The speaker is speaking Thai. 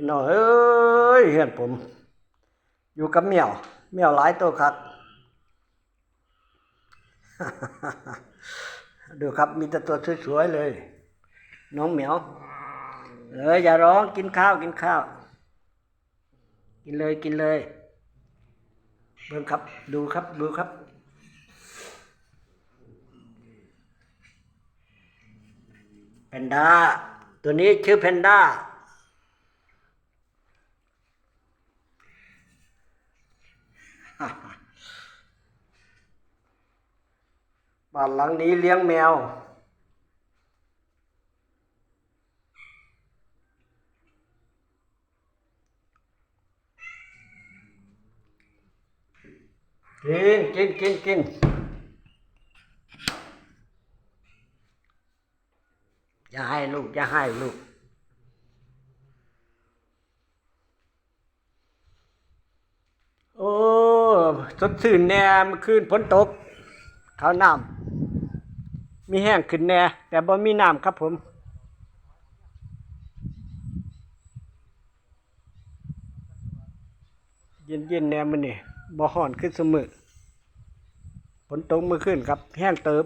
พี่น้องเอ้ยเห็นผม อยู่กับเหมียวเหมียวหลายตัวครับ ดูครับมีแต่ตัวสวยๆเลย น้องเหมียวเอ้ยอย่าร้องกินข้าวกินข้าว กินเลยกินเลยเบิ่งครับ ดูครับดูครับ แพนด้า ตัวนี้ชื่อแพนด้า บ้านหลังนี้เลี้ยงแมว กิน กิน กิน กินอย่าให้ลูกอย่าให้ลูก โอ้ สดชื่นแน่เมื่อคืนฝนตกข้าวน้ำมีแห้งขึ้นแน่ แต่บ่มีน้ำครับผมเย็นเย็นๆแน่มันนี่บ่ห่อนขึ้นเสมอฝนตกเมื่อคืนครับ แห้งเติบ